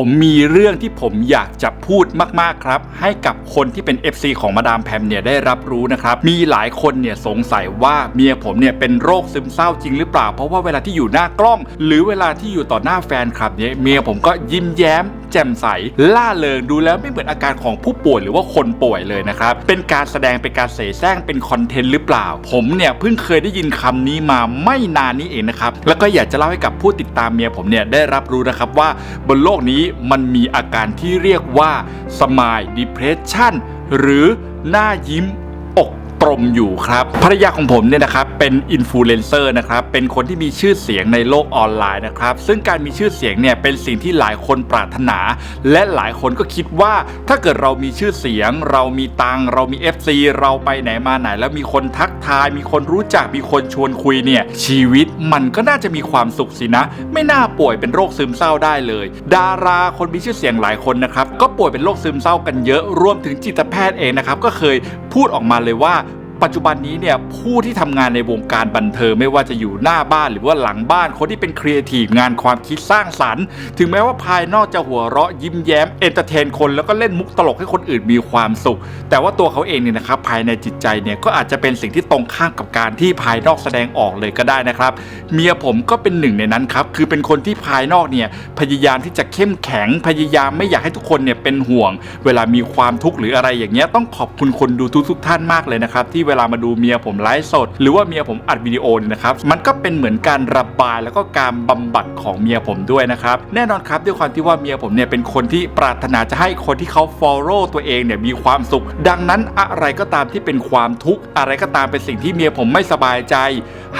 ผมมีเรื่องที่ผมอยากจะพูดมาก ๆ ครับ ให้กับคนที่เป็น FC ของมาดามแพมเนี่ยได้รับรู้นะครับ มีหลายคนเนี่ยสงสัยว่าเมียผมเนี่ยเป็นโรคซึมเศร้าจริงหรือเปล่า เพราะว่าเวลาที่อยู่หน้ากล้อง หรือเวลาที่อยู่ต่อหน้าแฟนคลับเนี่ยเมียผมก็ยิ้มแย้ม แจ่มใส ล่าเริงดูแล้วไม่เหมือนอาการของผู้ป่วยหรือว่าคนป่วยเลยนะครับ เป็นการแสดงเป็นการเสแสร้งเป็นคอนเทนต์หรือเปล่า ผมเนี่ยเพิ่งเคยได้ยินคำนี้มาไม่นานนี้เองนะครับแล้วก็อยากจะเล่าให้กับผู้ติดตามเมียผมเนี่ยได้รับรู้นะครับว่าบนโลกนี้มันมีอาการที่เรียกว่า smile depression หรือหน้ายิ้ม รมอยู่ครับภรรยาของผมเนี่ยนะครับเป็นอินฟลูเอนเซอร์นะครับเป็นคนที่มีชื่อเสียงในโลกออนไลน์นะครับซึ่งการมีชื่อเสียงเนี่ยเป็นสิ่งที่หลายคนปรารถนา และหลายคนก็คิดว่าถ้าเกิดเรามีชื่อเสียง เรามีตังเรามี FC เราไปไหนมาไหน แล้วมีคนทักทาย มีคนรู้จักมีคนชวนคุยเนี่ยชีวิตมันก็น่าจะมีความสุขสินะ ไม่น่าป่วยเป็นโรคซึมเศร้าได้เลย ดาราคนมีชื่อเสียงหลายคนนะครับก็ป่วยเป็นโรคซึมเศร้ากันเยอะรวมถึงจิตแพทย์เองนะครับก็เคยพูดออกมาเลยว่า ปัจจุบันนี้เนี่ยผู้ที่ทำงานในวงการบันเทิงไม่ว่าจะอยู่หน้าบ้านหรือว่าหลังบ้านคนที่เป็นครีเอทีฟงานความคิดสร้างสรรค์ ถึงแม้ว่าภายนอกจะหัวเราะยิ้มแย้มเอนเตอร์เทนคนแล้วก็เล่นมุกตลกให้คนอื่นมีความสุข แต่ว่าตัวเขาเองเนี่ยนะครับภายในจิตใจเนี่ยก็อาจจะเป็นสิ่งที่ตรงข้ามกับการที่ภายนอกแสดงออกเลยก็ได้นะครับ เมียผมก็เป็นหนึ่งในนั้นครับคือเป็นคนที่ภายนอกเนี่ยพยายามที่จะเข้มแข็งพยายามไม่อยากให้ทุกคนเนี่ยเป็นห่วง เวลามีความทุกข์หรืออะไรอย่างเงี้ยต้องขอบคุณคนดูทุกๆท่านมากเลยนะครับที่เวลามาดูเมียผมไลฟ์สด หรือว่าเมียผมอัดวิดีโอเนี่ยนะครับมันก็เป็นเหมือนการระบายแล้วก็การบำบัดของเมียผมด้วยนะครับแน่นอนครับด้วยความที่ว่าเมียผมเนี่ยเป็นคนที่ปรารถนาจะให้คนที่เขา follow ตัวเองเนี่ยมีความสุข ดังนั้นอะไรก็ตามที่เป็นความทุกข์อะไรก็ตามเป็นสิ่งที่เมียผมไม่สบายใจ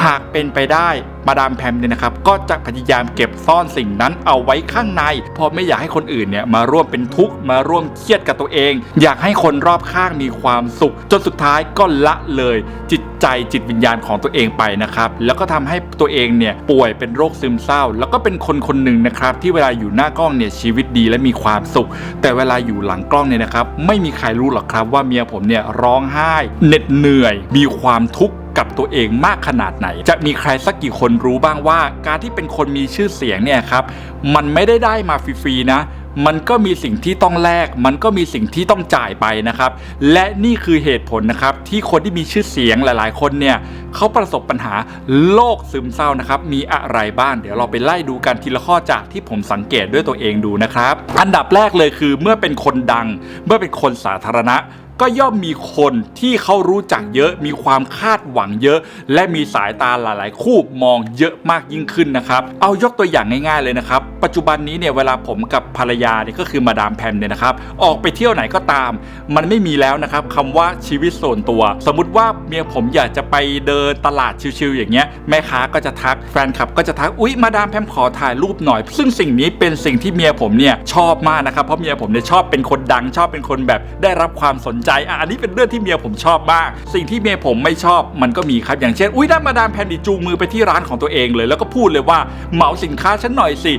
หากเป็นไปได้ มาดามแพมเนี่ยนะครับก็จะพยายามเก็บซ่อนสิ่งนั้นเอาไว้ข้างใน เพราะไม่อยากให้คนอื่นเนี่ยมาร่วมเป็นทุกข์มาร่วมเครียดกับตัวเอง อยากให้คนรอบข้างมีความสุข จนสุดท้ายก็ละเลย จิตใจจิตวิญญาณของตัวเองไปนะครับแล้วก็ทำให้ตัวเองเนี่ยป่วยเป็นโรคซึมเศร้า แล้วก็เป็นคนคนหนึ่งนะครับที่เวลาอยู่หน้ากล้องเนี่ยชีวิตดีและมีความสุข แต่เวลาอยู่หลังกล้องเนี่ยนะครับไม่มีใครรู้หรอกครับว่าเมียผมเนี่ยร้องไห้เหน็ดเหนื่อย มีความทุกข์ กับตัวเองมากขนาดไหน จะมีใครสักกี่คนรู้บ้างว่า การที่เป็นคนมีชื่อเสียงเนี่ยครับมันไม่ได้ได้มาฟรีๆนะมันก็มีสิ่งที่ต้องแลก มันก็มีสิ่งที่ต้องจ่ายไปนะครับ และนี่คือเหตุผลนะครับที่คนที่มีชื่อเสียงหลาย ๆ คนเนี่ยเขาประสบปัญหาโรคซึมเศร้านะครับ มีอะไรบ้าง เดี๋ยวเราไปไล่ดูกันทีละข้อจากที่ผมสังเกตด้วยตัวเองดูนะครับ อันดับแรกเลยคือเมื่อเป็นคนดัง เมื่อเป็นคนสาธารณะ ก็ย่อมมีคนที่เขารู้จักเยอะ มีความคาดหวังเยอะ และมีสายตาหลาย ๆ คู่มองเยอะมากยิ่งขึ้นนะครับ เอายกตัวอย่างง่าย ๆ เลยนะครับ ปัจจุบันนี้เนี่ยเวลาผมกับภรรยาเนี่ยก็คือมาดามแพมเนี่ยนะครับ ออกไปเที่ยวไหนก็ตาม มันไม่มีแล้วนะครับคำว่าชีวิตส่วนตัว สมมุติว่าเมียผมอยากจะไปเดินตลาดชิลๆอย่างเงี้ย แม่ค้าก็จะทักแฟนคลับก็จะทักอุ๊ยมาดามแพมขอถ่ายรูปหน่อย ซึ่งสิ่งนี้เป็นสิ่งที่เมียผมเนี่ยชอบมากนะครับเพราะเมียผมเนี่ยชอบเป็นคนดังชอบเป็นคนแบบได้รับความสนใจอะอันนี้เป็นเรื่องที่เมียผมชอบมาก สิ่งที่เมียผมไม่ชอบมันก็มีครับอย่างเช่น อุ๊ยนั่นมาดามแพมดิจูงมือไปที่ร้านของตัวเองเลย แล้วก็พูดเลยว่าเหมาสินค้าฉันหน่อยสิ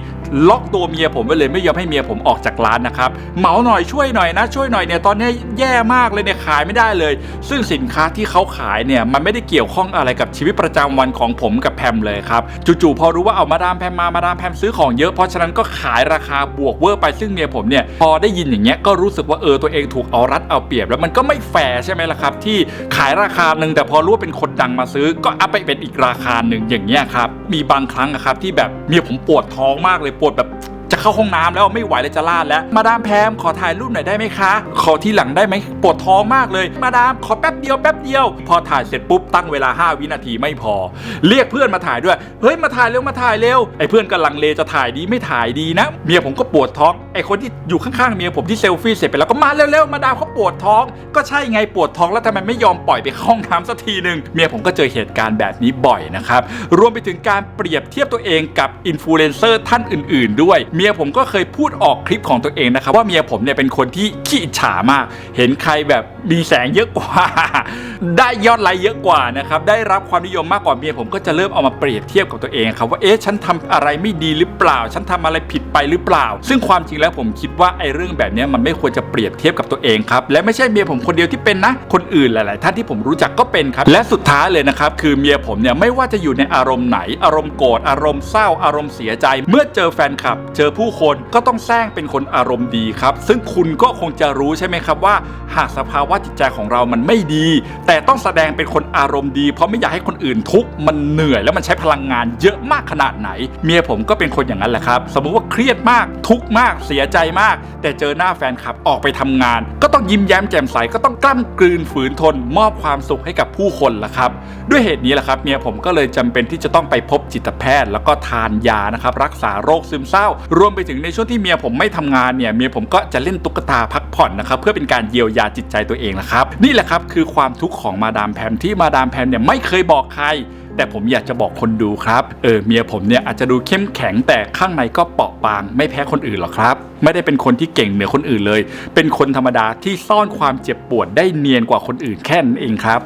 ล็อกตัวเมียผมไว้เลยไม่ยอมให้เมียผมออกจากร้านนะครับเหมาหน่อยช่วยหน่อยนะ ช่วยหน่อยเนี่ยตอนนี้แย่มากเลยเนี่ยขายไม่ได้เลย ซึ่งสินค้าที่เขาขายเนี่ยมันไม่ได้เกี่ยวข้องอะไรกับชีวิตประจำวันของผมกับแพมเลยครับจู่ๆพอรู้ว่าเอามาดามแพมมามาดามแพมซื้อของเยอะเพราะฉะนั้นก็ขายราคาบวกเวอร์ไปซึ่งเมียผมเนี่ยพอได้ยินอย่างเงี้ยก็รู้สึกว่าเออตัวเองถูกเอารัดเอาเปรียบแล้วมันก็ไม่แฟร์ใช่ไหมล่ะครับ ที่ขายราคาหนึ่งแต่พอรู้ว่าเป็นคนดังมาซื้อ ก็อัพไปเป็นอีกราคาหนึ่งอย่างเงี้ยครับมีบางครั้งครับที่แบบเมียผมปวดท้องมากเลยปวดแบบจะเข้าห้องน้ำแล้วไม่ไหวเลยจะลาดแล้ว มาดามแพมขอถ่ายรูปหน่อยได้ไหมคะ ขอที่หลังได้ไหมปวดท้องมากเลย มาดามขอแป๊บเดียวแป๊บเดียว พอถ่ายเสร็จปุ๊บตั้งเวลา 5 วินาทีไม่พอ เรียกเพื่อนมาถ่ายด้วย เฮ้ยมาถ่ายเร็วมาถ่ายเร็วไอ้เพื่อนกำลังเลจะถ่ายดีไม่ถ่ายดีนะ เมียผมก็ปวดท้อง ไอ้คนที่อยู่ข้างๆเมียผมที่เซลฟี่เสร็จไปแล้วก็มาเร็วๆมาดามเขาปวดท้อง ก็ใช่ไงปวดท้องแล้วทำไมไม่ยอมปล่อยไปข้าห้องน้ำสักทีหนึ่งเมียผมก็เจอเหตุการณ์แบบนี้บ่อยนะครับรวมไปถึงการเปรียบเทียบตัวเองกับอินฟลูเอนเซอร์ท่านอื่น ๆ ด้วย เมียผมก็เคยพูดออกคลิปของตัวเองนะครับว่าเมียผมเนี่ยเป็นคนที่ขี้อิจฉามาก เห็นใครแบบมีแสงเยอะกว่า ได้ยอดไลค์เยอะกว่านะครับได้รับความนิยมมากกว่าเมียผมก็จะเริ่มเอามาเปรียบเทียบกับตัวเองครับว่าเอ๊ะฉันทำอะไรไม่ดีหรือเปล่า ฉันทำอะไรผิดไปหรือเปล่า ซึ่งความจริงแล้วผมคิดว่าไอ้เรื่องแบบนี้มันไม่ควรจะเปรียบเทียบกับตัวเองครับ และไม่ใช่เมียผมคนเดียวที่เป็นนะ คนอื่นหลาย ๆ ท่านที่ผมรู้จักก็เป็นครับ และสุดท้ายเลยนะครับ คือเมียผมเนี่ยไม่ว่าจะอยู่ในอารมณ์ไหน อารมณ์โกรธ อารมณ์เศร้า อารมณ์เสียใจ เมื่อเจอแฟนคลับ เจออผู้คนก็ต้องแซงเป็นคนอารมณ์ดีครับ ซึ่งคุณก็คงจะรู้ใช่ไหมครับว่า หากสภาวะจิตใจของเรามันไม่ดี แต่ต้องแสดงเป็นคนอารมณ์ดี เพราะไม่อยากให้คนอื่นทุกข์ มันเหนื่อยแล้วมันใช้พลังงานเยอะมากขนาดไหน เมียผมก็เป็นคนอย่างนั้นแหละครับ สมมุติว่าเครียดมาก ทุกข์มาก เสียียใจมาก แต่เจอหน้าแฟนคลับออกไปทำงาน ก็ต้องยิ้มแย้มแจ่มใสก็ต้องกล้ำกลืนฝืนทน มอบความสุขให้กับผู้คนล่ะครับ ด้วยเหตุนี้แหละครับ เมียผมก็เลยจำเป็นที่จะต้องไปพบจิตแพทย์ แล้วก็ทานยานะครับรักษาโรคซึมเศร้า รวมไปถึงในช่วงที่เมียผมไม่ทำงานเนี่ยเมียผมก็จะเล่นตุ๊กตาพักผ่อนนะครับเพื่อเป็นการเยียวยาจิตใจตัวเองนะครับนี่แหละครับคือความทุกข์ของมาดามแพมที่มาดามแพมเนี่ยไม่เคยบอกใคร แต่ผมอยากจะบอกคนดูครับ เออเมียผมเนี่ยอาจจะดูเข้มแข็งแต่ข้างในก็เปราะบาง ไม่แพ้คนอื่นหรอกครับ ไม่ได้เป็นคนที่เก่งเหนือคนอื่นเลย เป็นคนธรรมดาที่ซ่อนความเจ็บปวดได้เนียนกว่าคนอื่นแค่นั้นเองครับ